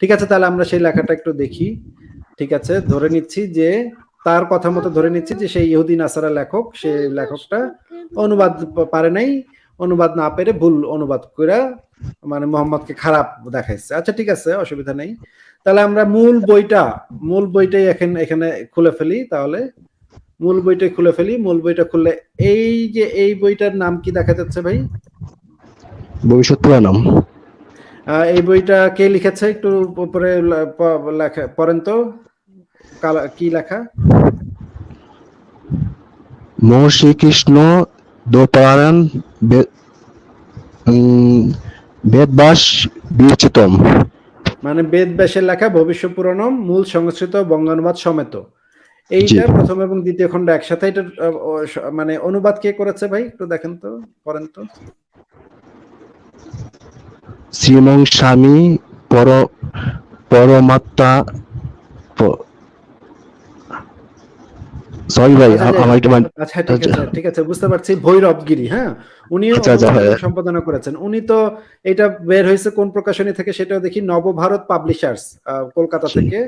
ঠিক আছে তাহলে আমরা সেই লেখাটা একটু দেখি। ঠিক আছে ধরে নিচ্ছি যে তার কথা মতো ধরে নিচ্ছি যে সেই ইহুদি নাসারা লেখক সে লেখকটা অনুবাদ পারে নাই অনুবাদ না পেরে ভুল অনুবাদ করে মানে মোহাম্মদকে খারাপ দেখাইছে। আচ্ছা ঠিক আছে অসুবিধা নেই। তাহলে আমরা মূল বইটা মূল বইটাই এখানে এখানে খুলে ফেলি তাহলে মূল বইটাই খুলে ফেলি মূল বইটা খুললে এই যে এই বইটার নাম কি দেখা যাচ্ছে ভাই? ভবিষ্যৎ পুরাণম। আহ, এই বইটা কে লিখেছে? একটু উপরে লেখা পড়েন তো। কি লেখা? মহর্ষি কৃষ্ণ দোপারায়ণ বেদবাস বিরচিতম মানে বেদ ব্যাসের লেখা ভবিষ্য পুরাণম মূল সংস্কৃত বঙ্গানুবাদ সমেত। এইটা প্রথম এবং দ্বিতীয় খণ্ড একসাথে এটা মানে অনুবাদ কে করেছে ভাই? একটু দেখেন তো পড়েন তো। শ্রীমং স্বামী পর পরমাত্মা সরি ভাই আচ্ছা, আমার একটু আচ্ছা ঠিক আছে ঠিক আছে বুঝতে পারছি ভৈরবগিরি হ্যাঁ? উনিও আচ্ছা, আচ্ছা, হ্যাঁ। সম্পাদনা করেছেন। উনি তো এটা বের হয়েছে কোন প্রকাশনী থেকে সেটাও দেখি নবভারত পাবলিশার্স কলকাতা থেকে।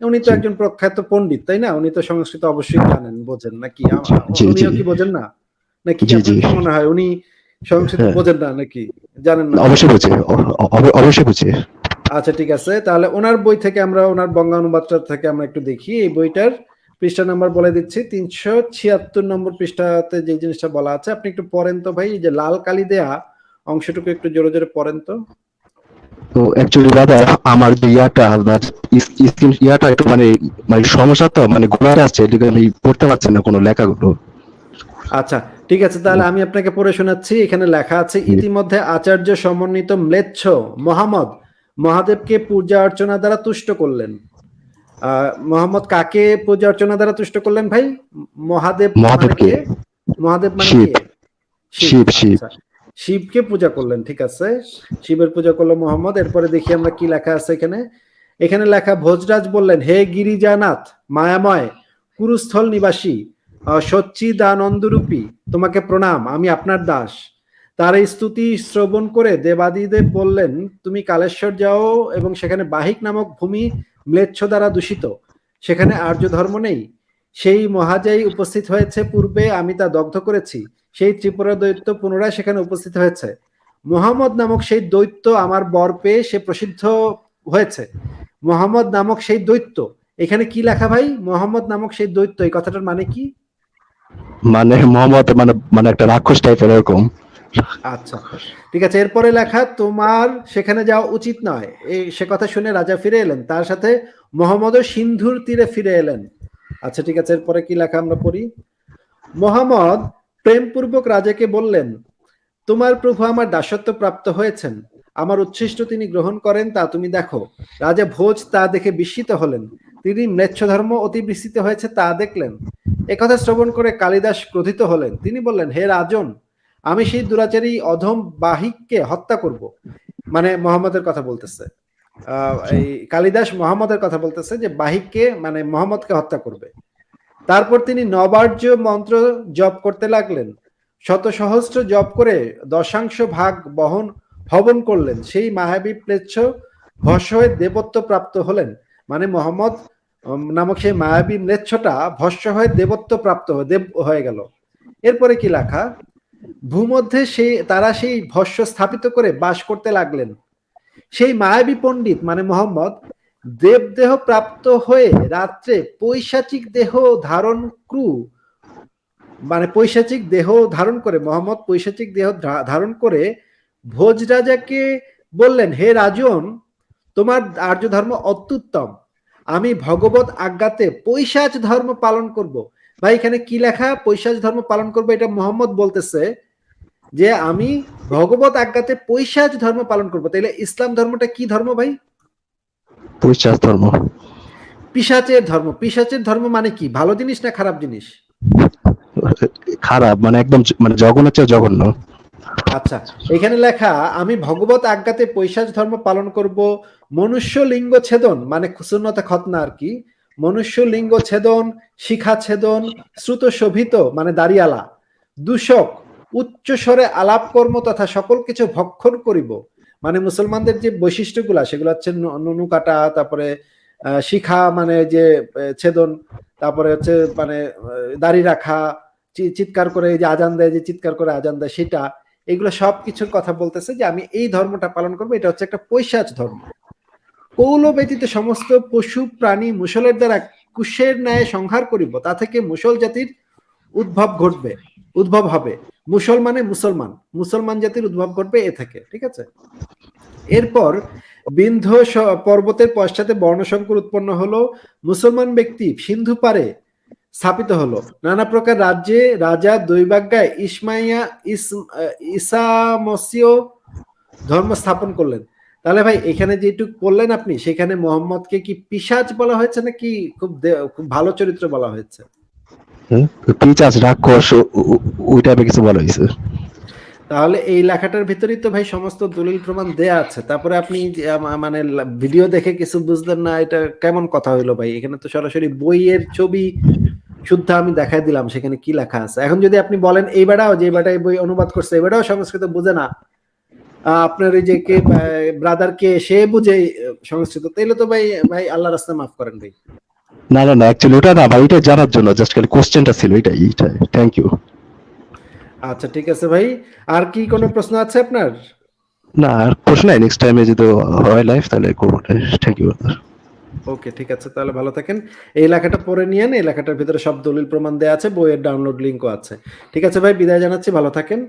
উনি তো একজন প্রখ্যাত পণ্ডিত তাই না? উনি তো সংস্কৃত অবশ্যই জানেন বোঝেন নাকি? উনিও কি বোঝেন না? নাকি মনে হয়? উনি সংস্কৃত হ্যাঁ। বোঝেন না নাকি? জানেন না? অবশ্যই বুঝি। অবশ্যই বুঝি। আচ্ছা ঠিক আছে। তাহলে ওনার বই থেকে আমরা ওনার বঙ্গানুবাদটা থেকে আমরা একটু দেখি। এই বইটার পৃষ্ঠা নাম্বার বলে দিচ্ছি তিনশো ছিয়াত্তর নম্বর পৃষ্ঠাতে যে জিনিসটা বলা আছে। আপনি একটু পড়েন তো ভাই যে লাল কালি দেয়া অংশটুকু একটু জোরে জোরে পড়েন তো। তো অ্যাকচুয়ালি দাদা আমার যে ইয়াটা আপনার ইয়াটা একটু মানে মানে সমস্যা তো মানে গোড়াটা আছে আমি পড়তে পারছি না কোনো লেখাগুলো। আচ্ছা ঠিক আছে তাহলে আমি আপনাকে পড়ে শোনাচ্ছি এখানে লেখা আছে ইতিমধ্যে আচার্য সমন্বিত ম্লেচ্ছ মোহাম্মদ মহাদেবকে পূজা অর্চনা দ্বারা তুষ্ট করলেন আহ মোহাম্মদ কাকে পূজা অর্চনা দ্বারা তুষ্ট করলেন ভাই মহাদেব মানে মহাদেবকে। মহাদেব মানে শিব। শিব, শিব। আচ্ছা। শিবকে পূজা করলেন ঠিক আছে শিবের পূজা করল মোহাম্মদ এরপরে দেখি আমরা কি লেখা আছে এখানে এখানে লেখা ভোজরাজ বললেন হে গিরিজানাথ মায়াময় কুরুস্থল নিবাসী সচ্চিদানন্দরূপী তোমাকে প্রণাম, আমি আপনার দাস। তার এই স্তুতি শ্রবণ করে দেবাদিদেব বললেন, তুমি কালেশ্বর যাও এবং সেখানে বাহিক নামক ভূমি ম্লেচ্ছ দ্বারা দূষিত। সেখানে আর্য ধর্ম নেই। সেই মহাজাই উপস্থিত হয়েছে পূর্বে, আমি তা দগ্ধ করেছি। সেই ত্রিপুরা দৈত্য পুনরায় সেখানে উপস্থিত হয়েছে। মোহাম্মদ নামক সেই দৈত্য আমার বর পেয়ে সে প্রসিদ্ধ হয়েছে। মোহাম্মদ নামক সেই দৈত্য। এখানে কি লেখা ভাই? মোহাম্মদ নামক সেই দৈত্য। এই কথাটার মানে কি? মানে মোহাম্মদ মানে মানে একটা রাক্ষস টাইপের এরকম। আচ্ছা। ঠিক আছে, এরপরে লেখা, তোমার সেখানে যাওয়া উচিত নয়। এই, সে কথা শুনে রাজা ফিরে এলেন। তার সাথে মোহাম্মদও সিন্ধুর তীরে ফিরে এলেন। আচ্ছা ঠিক আছে, এরপরে কি লেখা আমরা পড়ি? মোহাম্মদ প্রেমপূর্বক রাজাকে বললেন, তোমার প্রভু আমার দাসত্ব প্রাপ্ত হয়েছেন। আমার উচ্ছিষ্ট তিনি গ্রহণ করেন, তা তুমি দেখো। রাজা ভোজ তা দেখে বিস্মিত হলেন। তিনি ম্লেচ্ছ ধর্ম অতি বিস্তৃত হয়েছে তা দেখলেন। একথা শ্রবণ করে কালিদাস ক্রোধিত হলেন। তিনি বললেন, হে রাজন, আমি সেই দুরাচারী অধম বাহিককে হত্যা করব। মানে মোহাম্মদের কথা বলতেছে। এই কালিদাস মোহাম্মদের কথা বলতেছে যে বাহিককে মানে মোহাম্মদকে হত্যা করবে। তারপর তিনি নবার্য মন্ত্র জপ করতে লাগলেন। শত সহস্র জপ করে দশাংশ ভাগ বহন, হবন করলেন। সেই মাহাবী প্লেচ্ছ ভস্য হয়ে দেবত্ব প্রাপ্ত হলেন। মানে মোহাম্মদ নামক সেই মায়াবী নেচ্ছটা ভস্য হয়ে দেবত্ব প্রাপ্ত দেব হয়ে গেল। এরপরে কি লেখা? ভূমধ্যে সেই, তারা সেই ভস্য স্থাপিত করে বাস করতে লাগলেন। সেই মায়াবী পণ্ডিত মানে মোহাম্মদ দেবদেহ প্রাপ্ত হয়ে রাত্রে পৈশাচিক দেহ ধারণ ক্রু মানে পৈশাচিক দেহ ধারণ করে, মোহাম্মদ পৈশাচিক দেহ ধারণ করে ভোজ রাজাকে বললেন, হে রাজন, তোমার আর্য ধর্ম অত্যুত্তম। আমি ভগবত আজ্ঞাতে পৈশাচ ধর্ম পালন করব। ভাই এখানে কি লেখা? পৈশাচ ধর্ম পালন করব এটা মোহাম্মদ বলতেছে যে আমি ভগবত আজ্ঞাতে পৈশাচ ধর্ম পালন করব। তাইলে ইসলাম ধর্মটা কি ধর্ম ভাই? পরিচাস ধর্ম। পিসাচের ধর্ম। পিসাচের ধর্ম মানে কি? ভালো জিনিস না খারাপ জিনিস? খারাপ মানে একদম মানে জঘন্য জঘন্য। আচ্ছা এখানে লেখা আমি ভগবত আজ্ঞাতে পৈশাচ ধর্ম পালন করব মনুষ্য লিঙ্গ ছেদন মানে সুন্নতে খতনা আর কি মনুষ্য লিঙ্গ ছেদন শিখা ছেদন শ্রুত শোভিত মানে দাঁড়িয়ালা, দূষক উচ্চ স্বরে আলাপ কর্ম তথা সকল কিছু ভক্ষণ করিব। মানে মুসলমানদের যে বৈশিষ্ট্যগুলা, সেগুলো হচ্ছে নুনু কাটা, তারপরে শিখা মানে যে ছেদন, তারপরে হচ্ছে মানে দাড়ি রাখা চিৎকার করে যে আজান দেয়, যে চিৎকার করে আজান দেয়, সেটা, এগুলো সব কিছুর কথা বলতেছে যে আমি এই ধর্মটা পালন করব, এটা হচ্ছে একটা পৈশাচ ধর্ম। কৌল ব্যতীত সমস্ত পশু প্রাণী মুসলের দ্বারা কুশের ন্যায় সংহার করিব তা থেকে মুসল জাতির উদ্ভব ঘটবে উদ্ভব হবে। মুসল মানে মুসলমান মুসলমান জাতির উদ্ভব ঘটবে এ থেকে ঠিক আছে? এরপর বিন্ধ পর্বতের পশ্চাতে বর্ণসংকর উৎপন্ন হলো মুসলমান ব্যক্তি সিন্ধু পারে স্থাপিত হলো। নানা প্রকার রাজ্যে রাজা দৈবাজ্ঞায় ইসমাইয়া ইস- আহ, ইসামসীয় ধর্ম স্থাপন করলেন। তাহলে ভাই এখানে যেটুক বললেন আপনি সেখানে মোহাম্মদকে কি পিসাজ বলা হয়েছে নাকি খুব খুব ভালো চরিত্র বলা হয়েছে? পিচাস রাক্ষস ও- ও- ওই টাইপের কিছু বলা হয়েছে। তাহলে এই লেখাটার ভিতরেই তো ভাই সমস্ত দলিল প্রমাণ দেয়া আছে। তারপরে আপনি মানে ভিডিও দেখে কিছু বুঝলেন না এটা কেমন কথা হইল ভাই? এখানে তো সরাসরি বইয়ের ছবি শুদ্ধ আমি দেখাই দিলাম সেখানে কি লেখা আছে? এখন যদি আপনি বলেন এই বেড়াও যে বেটা বই অনুবাদ করছে এই সংস্কৃত বুঝে না। আপনার ওই যে কে ব্রাদার কে সে বুঝে সংস্কৃত। তাইলে তো ভাই ভাই আল্লাহ রাস্তা মাফ করেন ভাই। না না না অ্যাকচুয়ালি ওটা না ভাই ওইটা জানার জন্য জাস্ট খালি কোশ্চেনটা ছিল এটাই এইটাই থ্যাংক ইউ আচ্ছা ঠিক আছে ভাই। আর কি কোনো প্রশ্ন আছে আপনার? না আর প্রশ্ন নাই নেক্সট টাইমে যদি হয় লাইফ তাহলে করব থ্যাংক ইউ ওকে ঠিক আছে তাহলে ভালো থাকেন। এই লেখাটা পড়ে নিয়েন এই লেখাটার ভিতরে সব দলিল প্রমাণ দেওয়া আছে বইয়ের ডাউনলোড লিঙ্কও আছে। ঠিক আছে ভাই বিদায় জানাচ্ছি ভালো থাকেন।